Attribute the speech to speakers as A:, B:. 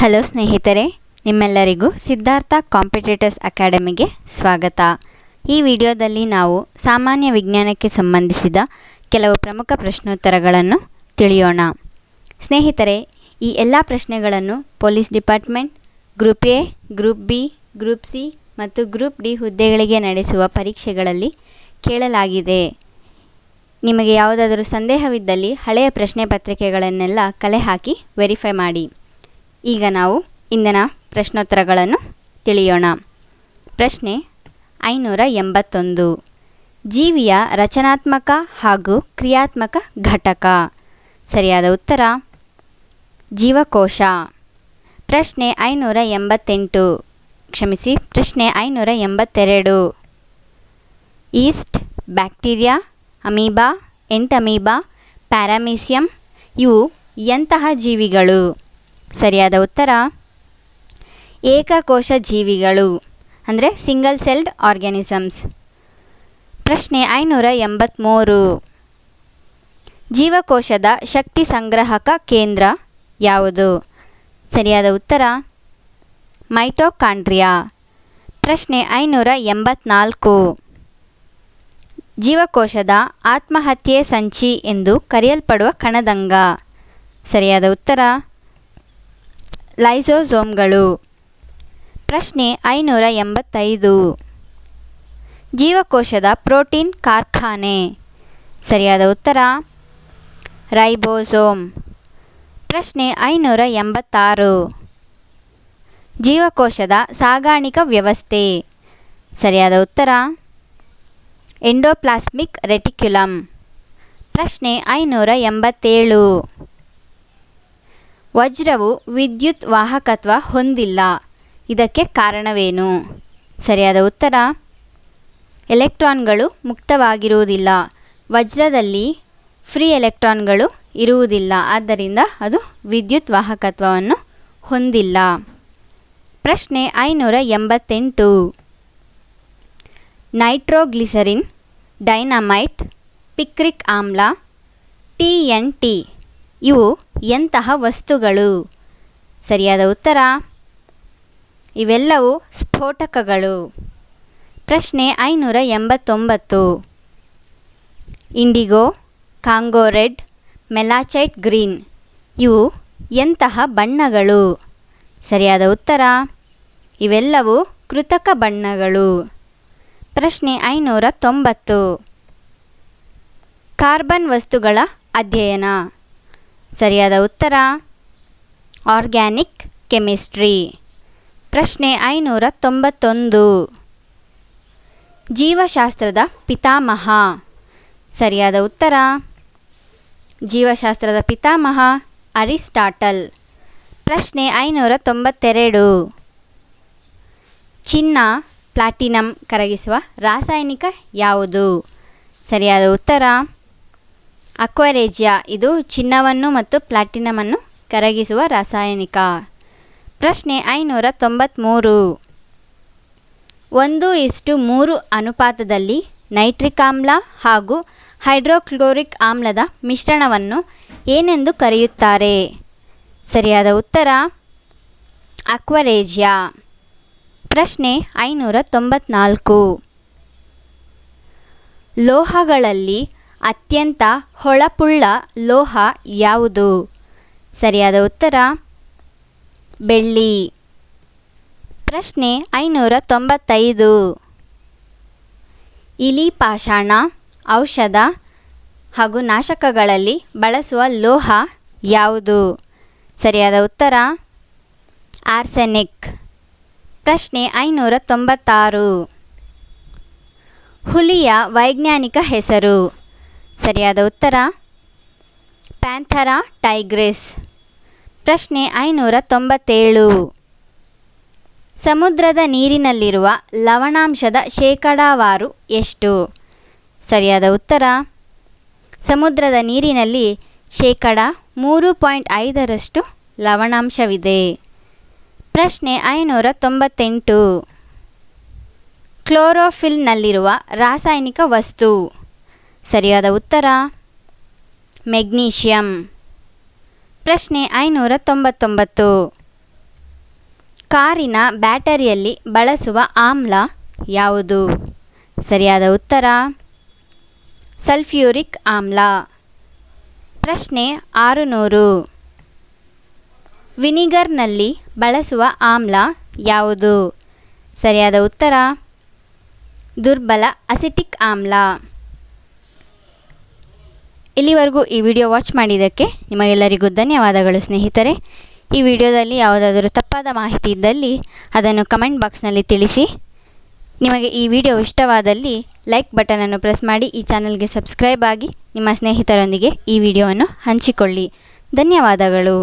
A: Hello ಸ್ನೇಹಿತರೆ, ನಿಮ್ಮೆಲ್ಲರಿಗೂ Siddhartha competitors ಅಕಾಡೆಮಿಗೆ ಸ್ವಾಗತ. ಈ ವಿಡಿಯೋದಲ್ಲಿ ನಾವು ಸಾಮಾನ್ಯ ವಿಜ್ಞಾನಕ್ಕೆ ಸಂಬಂಧಿಸಿದ ಕೆಲವು ಪ್ರಮುಖ ಪ್ರಶ್ನೋತ್ತರಗಳನ್ನು ತಿಳಿಯೋಣ. ಸ್ನೇಹಿತರೆ, ಈ ಎಲ್ಲ ಪ್ರಶ್ನೆಗಳನ್ನು police department, group A, group B, group C ಮತ್ತು ಗ್ರೂಪ್ ಡಿ ಹುದ್ದೆಗಳಿಗೆ ನಡೆಸುವ ಪರೀಕ್ಷೆಗಳಲ್ಲಿ ಕೇಳಲಾಗಿದೆ. ನಿಮಗೆ ಯಾವುದಾದರೂ ಸಂದೇಹವಿದ್ದಲ್ಲಿ ಹಳೆಯ ಪ್ರಶ್ನೆ ಪತ್ರಿಕೆಗಳನ್ನೆಲ್ಲ ಕಲೆ ಹಾಕಿ ವೆರಿಫೈ ಮಾಡಿ. ಈಗ ನಾವು ಇಂದಿನ ಪ್ರಶ್ನೋತ್ತರಗಳನ್ನು ತಿಳಿಯೋಣ. ಪ್ರಶ್ನೆ ಐನೂರ ಎಂಬತ್ತೊಂದು. ಜೀವಿಯ ರಚನಾತ್ಮಕ ಹಾಗೂ ಕ್ರಿಯಾತ್ಮಕ ಘಟಕ. ಸರಿಯಾದ ಉತ್ತರ? ಜೀವಕೋಶ. ಪ್ರಶ್ನೆ ಐನೂರ ಎಂಬತ್ತೆಂಟು. ಕ್ಷಮಿಸಿ, ಪ್ರಶ್ನೆ ಐನೂರ ಎಂಬತ್ತೆರಡು. Yeast bacteria, amoeba, entamoeba, paramecium, ಇವು ಎಂತಹ ಜೀವಿಗಳು? ಸರಿಯಾದ ಉತ್ತರ? ಏಕಕೋಶ ಜೀವಿಗಳು, ಅಂದರೆ ಸಿಂಗಲ್ ಸೆಲ್ಡ್ ಆರ್ಗ್ಯಾನಿಸಮ್ಸ್ ಪ್ರಶ್ನೆ ಐನೂರ ಎಂಬತ್ತ್ಮೂರು ಜೀವಕೋಶದ ಶಕ್ತಿ ಸಂಗ್ರಹಕ ಕೇಂದ್ರ ಯಾವುದು? ಸರಿಯಾದ ಉತ್ತರ? ಮೈಟೋಕಾಂಡ್ರಿಯಾ. ಪ್ರಶ್ನೆ ಐನೂರ ಎಂಬತ್ನಾಲ್ಕು. ಜೀವಕೋಶದ ಆತ್ಮಹತ್ಯೆ ಸಂಚಿ ಎಂದು ಕರೆಯಲ್ಪಡುವ ಕಣದಂಗ. ಸರಿಯಾದ ಉತ್ತರ? ಲೈಸೋಸೋಮ್ಗಳು. ಪ್ರಶ್ನೆ ಐನೂರ ಎಂಬತ್ತೈದು. ಜೀವಕೋಶದ ಪ್ರೋಟೀನ್ ಕಾರ್ಖಾನೆ. ಸರಿಯಾದ ಉತ್ತರ? ರೈಬೋಸೋಮ್. ಪ್ರಶ್ನೆ ಐನೂರ ಎಂಬತ್ತಾರು. ಜೀವಕೋಶದ ಸಾಗಾಣಿಕ ವ್ಯವಸ್ಥೆ. ಸರಿಯಾದ ಉತ್ತರ? Endoplasmic reticulum. ಪ್ರಶ್ನೆ ಐನೂರ ಎಂಬತ್ತೇಳು. ವಜ್ರವು ವಿದ್ಯುತ್ ವಾಹಕತ್ವ ಹೊಂದಿಲ್ಲ. ಇದಕ್ಕೆ ಕಾರಣವೇನು? ಸರಿಯಾದ ಉತ್ತರ, ಎಲೆಕ್ಟ್ರಾನ್ಗಳು ಮುಕ್ತವಾಗಿರುವುದಿಲ್ಲ. ವಜ್ರದಲ್ಲಿ ಫ್ರೀ ಎಲೆಕ್ಟ್ರಾನ್ಗಳು ಇರುವುದಿಲ್ಲ. ಆದ್ದರಿಂದ ಅದು ವಿದ್ಯುತ್ ವಾಹಕತ್ವವನ್ನು ಹೊಂದಿಲ್ಲ. ಪ್ರಶ್ನೆ ಐನೂರ ಎಂಬತ್ತೆಂಟು. ನೈಟ್ರೋಗ್ಲಿಸರಿನ್ ಡೈನಮೈಟ್ ಪಿಕ್ರಿಕ್ ಆಮ್ಲ, ಟಿ ಎನ್ ಟಿ ಇವು ಎಂತಹ ವಸ್ತುಗಳು? ಸರಿಯಾದ ಉತ್ತರ? ಇವೆಲ್ಲವೂ ಸ್ಫೋಟಕಗಳು. ಪ್ರಶ್ನೆ ಐನೂರ ಎಂಬತ್ತೊಂಬತ್ತು. Indigo, Congo red, malachite green ಇವು ಎಂತಹ ಬಣ್ಣಗಳು? ಸರಿಯಾದ ಉತ್ತರ? ಇವೆಲ್ಲವೂ ಕೃತಕ ಬಣ್ಣಗಳು. ಪ್ರಶ್ನೆ ಐನೂರ ತೊಂಬತ್ತು. ಕಾರ್ಬನ್ ವಸ್ತುಗಳ ಅಧ್ಯಯನ. ಸರಿಯಾದ ಉತ್ತರ? Organic chemistry. ಪ್ರಶ್ನೆ ಐನೂರ ತೊಂಬತ್ತೊಂದು. ಜೀವಶಾಸ್ತ್ರದ ಪಿತಾಮಹ. ಸರಿಯಾದ ಉತ್ತರ? ಜೀವಶಾಸ್ತ್ರದ ಪಿತಾಮಹ ಅರಿಸ್ಟಾಟಲ್. ಪ್ರಶ್ನೆ ಐನೂರ ತೊಂಬತ್ತೆರಡು. ಚಿನ್ನ, ಪ್ಲಾಟಿನಂ ಕರಗಿಸುವ ರಾಸಾಯನಿಕ ಯಾವುದು? ಸರಿಯಾದ ಉತ್ತರ? ಅಕ್ವರೇಜಿಯಾ. ಇದು ಚಿನ್ನವನ್ನು ಮತ್ತು ಪ್ಲಾಟಿನಮನ್ನು ಕರಗಿಸುವ ರಾಸಾಯನಿಕ. ಪ್ರಶ್ನೆ ಐನೂರ ತೊಂಬತ್ತ್ಮೂರು ಒಂದು ಇಷ್ಟು ಮೂರು ಅನುಪಾತದಲ್ಲಿ ನೈಟ್ರಿಕ್ ಆಮ್ಲ ಹಾಗೂ ಹೈಡ್ರೋಕ್ಲೋರಿಕ್ ಆಮ್ಲದ ಮಿಶ್ರಣವನ್ನು ಏನೆಂದು ಕರೆಯುತ್ತಾರೆ? ಸರಿಯಾದ ಉತ್ತರ, ಅಕ್ವರೇಜಿಯಾ. ಪ್ರಶ್ನೆ ಐನೂರ ತೊಂಬತ್ನಾಲ್ಕು ಲೋಹಗಳಲ್ಲಿ ಅತ್ಯಂತ ಹೊಳಪುಳ್ಳ ಲೋಹ ಯಾವುದು? ಸರಿಯಾದ ಉತ್ತರ, ಬೆಳ್ಳಿ. ಪ್ರಶ್ನೆ ಐನೂರ ತೊಂಬತ್ತೈದು ಇಲಿ ಪಾಷಾಣ ಔಷಧ ಹಾಗೂ ನಾಶಕಗಳಲ್ಲಿ ಬಳಸುವ ಲೋಹ ಯಾವುದು? ಸರಿಯಾದ ಉತ್ತರ, ಆರ್ಸೆನಿಕ್. ಪ್ರಶ್ನೆ ಐನೂರ ತೊಂಬತ್ತಾರು ಹುಲಿಯ ವೈಜ್ಞಾನಿಕ ಹೆಸರು. ಸರಿಯಾದ ಉತ್ತರ? Panthera tigris. ಪ್ರಶ್ನೆ ಐನೂರ ತೊಂಬತ್ತೇಳು ಸಮುದ್ರದ ನೀರಿನಲ್ಲಿರುವ ಲವಣಾಂಶದ ಶೇಕಡಾವಾರು ಎಷ್ಟು? ಸರಿಯಾದ ಉತ್ತರ? ಸಮುದ್ರದ ನೀರಿನಲ್ಲಿ ಶೇಕಡ ಮೂರು ಪಾಯಿಂಟ್ ಐದರಷ್ಟು ಲವಣಾಂಶವಿದೆ. ಪ್ರಶ್ನೆ ಐನೂರ ತೊಂಬತ್ತೆಂಟು ಕ್ಲೋರೋಫಿಲ್ನಲ್ಲಿರುವ ರಾಸಾಯನಿಕ ವಸ್ತು. ಸರಿಯಾದ ಉತ್ತರ? ಮೆಗ್ನೀಷಿಯಂ. ಪ್ರಶ್ನೆ ಐನೂರ ತೊಂಬತ್ತೊಂಬತ್ತು ಕಾರಿನ ಬ್ಯಾಟರಿಯಲ್ಲಿ ಬಳಸುವ ಆಮ್ಲ ಯಾವುದು? ಸರಿಯಾದ ಉತ್ತರ? ಸಲ್ಫ್ಯೂರಿಕ್ ಆಮ್ಲ. ಪ್ರಶ್ನೆ ಆರುನೂರು. ವಿನಿಗರ್ನಲ್ಲಿ ಬಳಸುವ ಆಮ್ಲ ಯಾವುದು? ಸರಿಯಾದ ಉತ್ತರ? ದುರ್ಬಲ ಅಸಿಟಿಕ್ ಆಮ್ಲ. ಇಲ್ಲಿವರೆಗೂ ಈ ವಿಡಿಯೋ ವಾಚ್ ಮಾಡಿದ್ದಕ್ಕೆ ನಿಮಗೆಲ್ಲರಿಗೂ ಧನ್ಯವಾದಗಳು, ಸ್ನೇಹಿತರೆ. ಈ ವಿಡಿಯೋದಲ್ಲಿ ಯಾವುದಾದರೂ ತಪ್ಪಾದ ಮಾಹಿತಿ ಇದ್ದಲ್ಲಿ ಅದನ್ನು ಕಮೆಂಟ್ ಬಾಕ್ಸ್ನಲ್ಲಿ ತಿಳಿಸಿ. ನಿಮಗೆ ಈ ವಿಡಿಯೋ ಇಷ್ಟವಾದಲ್ಲಿ ಲೈಕ್ ಬಟನನ್ನು ಪ್ರೆಸ್ ಮಾಡಿ, ಈ ಚಾನಲ್ಗೆ ಸಬ್ಸ್ಕ್ರೈಬ್ ಆಗಿ ನಿಮ್ಮ ಸ್ನೇಹಿತರೊಂದಿಗೆ ಈ ವಿಡಿಯೋವನ್ನು ಹಂಚಿಕೊಳ್ಳಿ. ಧನ್ಯವಾದಗಳು.